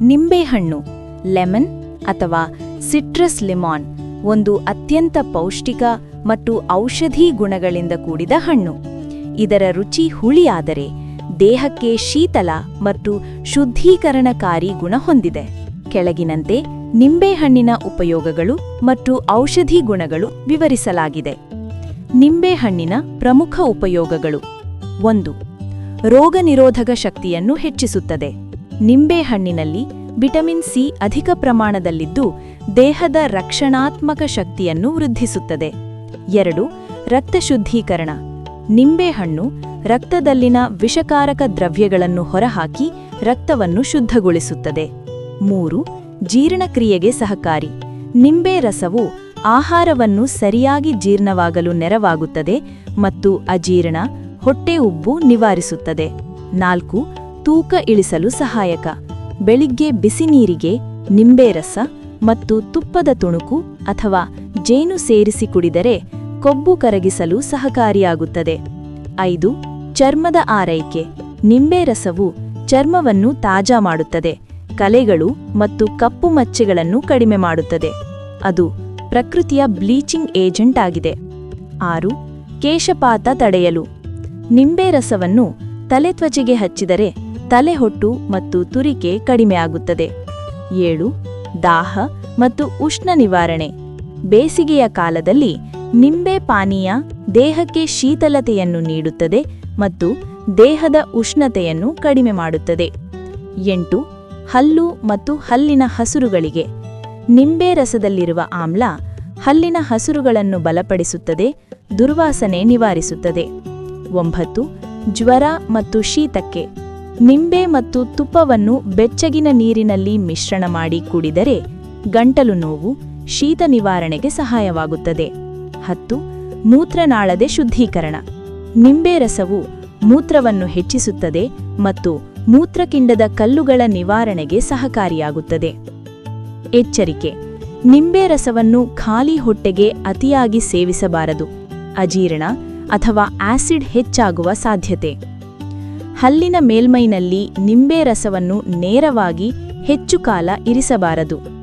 ನಿಂಬೆಹಣ್ಣು, ಲೆಮನ್ ಅಥವಾ ಸಿಟ್ರಸ್ ಲಿಮಾನ್, ಒಂದು ಅತ್ಯಂತ ಪೌಷ್ಟಿಕ ಮತ್ತು ಔಷಧೀ ಗುಣಗಳಿಂದ ಕೂಡಿದ ಹಣ್ಣು. ಇದರ ರುಚಿ ಹುಳಿಯಾದರೆ ದೇಹಕ್ಕೆ ಶೀತಲ ಮತ್ತು ಶುದ್ಧೀಕರಣಕಾರಿ ಗುಣ ಹೊಂದಿದೆ. ಕೆಳಗಿನಂತೆ ನಿಂಬೆಹಣ್ಣಿನ ಉಪಯೋಗಗಳು ಮತ್ತು ಔಷಧಿ ಗುಣಗಳು ವಿವರಿಸಲಾಗಿದೆ. ನಿಂಬೆಹಣ್ಣಿನ ಪ್ರಮುಖ ಉಪಯೋಗಗಳು ಒಂದು, ರೋಗನಿರೋಧಕ ಶಕ್ತಿಯನ್ನು ಹೆಚ್ಚಿಸುತ್ತದೆ. ನಿಂಬೆಹಣ್ಣಿನಲ್ಲಿ ವಿಟಮಿನ್ ಸಿ ಅಧಿಕ ಪ್ರಮಾಣದಲ್ಲಿದ್ದು ದೇಹದ ರಕ್ಷಣಾತ್ಮಕ ಶಕ್ತಿಯನ್ನು ವೃದ್ಧಿಸುತ್ತದೆ. ಎರಡು, ರಕ್ತ ಶುದ್ಧೀಕರಣ. ನಿಂಬೆಹಣ್ಣು ರಕ್ತದಲ್ಲಿನ ವಿಷಕಾರಕ ದ್ರವ್ಯಗಳನ್ನು ಹೊರಹಾಕಿ ರಕ್ತವನ್ನು ಶುದ್ಧಗೊಳಿಸುತ್ತದೆ. ಮೂರು, ಜೀರ್ಣಕ್ರಿಯೆಗೆ ಸಹಕಾರಿ. ನಿಂಬೆ ರಸವು ಆಹಾರವನ್ನು ಸರಿಯಾಗಿ ಜೀರ್ಣವಾಗಲು ನೆರವಾಗುತ್ತದೆ ಮತ್ತು ಅಜೀರ್ಣ, ಹೊಟ್ಟೆ ಉಬ್ಬು ನಿವಾರಿಸುತ್ತದೆ. ನಾಲ್ಕು ತೂಕ ಇಳಿಸಲು ಸಹಾಯಕ. ಬೆಳಿಗ್ಗೆ ಬಿಸಿ ನೀರಿಗೆ, ನಿಂಬೆ ರಸ ಮತ್ತು ತುಪ್ಪದ ತುಣುಕು ಅಥವಾ ಜೇನು ಸೇರಿಸಿ ಕುಡಿದರೆ ಕೊಬ್ಬು ಕರಗಿಸಲು ಸಹಕಾರಿಯಾಗುತ್ತದೆ. ಐದು, ಚರ್ಮದ ಆರೈಕೆ. ನಿಂಬೆ ರಸವು ಚರ್ಮವನ್ನು ತಾಜಾ ಮಾಡುತ್ತದೆ. ಕಲೆಗಳು ಮತ್ತು ಕಪ್ಪು ಮಚ್ಚೆಗಳನ್ನು ಕಡಿಮೆ ಮಾಡುತ್ತದೆ. ಅದು ಪ್ರಕೃತಿಯ ಬ್ಲೀಚಿಂಗ್ ಏಜೆಂಟ್ ಆಗಿದೆ. ಆರು, ಕೇಶಪಾತ ತಡೆಯಲು. ನಿಂಬೆ ರಸವನ್ನು ತಲೆತ್ವಚೆಗೆ ಹಚ್ಚಿದರೆ ತಲೆಹೊಟ್ಟು ಮತ್ತು ತುರಿಕೆ ಕಡಿಮೆಯಾಗುತ್ತದೆ. ಏಳು, ದಾಹ ಮತ್ತು ಉಷ್ಣ ನಿವಾರಣೆ. ಬೇಸಿಗೆಯ ಕಾಲದಲ್ಲಿ ನಿಂಬೆ ಪಾನೀಯ ದೇಹಕ್ಕೆ ಶೀತಲತೆಯನ್ನು ನೀಡುತ್ತದೆ ಮತ್ತು ದೇಹದ ಉಷ್ಣತೆಯನ್ನು ಕಡಿಮೆ ಮಾಡುತ್ತದೆ. ಎಂಟು, ಹಲ್ಲು ಮತ್ತು ಹಲ್ಲಿನ ಹಸುರುಗಳಿಗೆ. ನಿಂಬೆ ರಸದಲ್ಲಿರುವ ಆಮ್ಲ ಹಲ್ಲಿನ ಹಸುರುಗಳನ್ನು ಬಲಪಡಿಸುತ್ತದೆ, ದುರ್ವಾಸನೆ ನಿವಾರಿಸುತ್ತದೆ. ಒಂಬತ್ತು, ಜ್ವರ ಮತ್ತು ಶೀತಕ್ಕೆ. ನಿಂಬೆ ಮತ್ತು ತುಪ್ಪವನ್ನು ಬೆಚ್ಚಗಿನ ನೀರಿನಲ್ಲಿ ಮಿಶ್ರಣ ಮಾಡಿ ಕುಡಿದರೆ ಗಂಟಲು ನೋವು, ಶೀತ ನಿವಾರಣೆಗೆ ಸಹಾಯವಾಗುತ್ತದೆ. ಹತ್ತು ಮೂತ್ರನಾಳದೆ ಶುದ್ಧೀಕರಣ. ನಿಂಬೆ ರಸವು ಮೂತ್ರವನ್ನು ಹೆಚ್ಚಿಸುತ್ತದೆ ಮತ್ತು ಮೂತ್ರಕಿಂಡದ ಕಲ್ಲುಗಳ ನಿವಾರಣೆಗೆ ಸಹಕಾರಿಯಾಗುತ್ತದೆ. ಎಚ್ಚರಿಕೆ. ನಿಂಬೆ ರಸವನ್ನು ಖಾಲಿ ಹೊಟ್ಟೆಗೆ ಅತಿಯಾಗಿ ಸೇವಿಸಬಾರದು. ಅಜೀರ್ಣ ಅಥವಾ ಆಸಿಡ್ ಹೆಚ್ಚಾಗುವ ಸಾಧ್ಯತೆ. ಹಲ್ಲಿನ ಮೇಲ್ಮೈನಲ್ಲಿ ನಿಂಬೆ ರಸವನ್ನು ನೇರವಾಗಿ ಹೆಚ್ಚು ಕಾಲ ಇರಿಸಬಾರದು.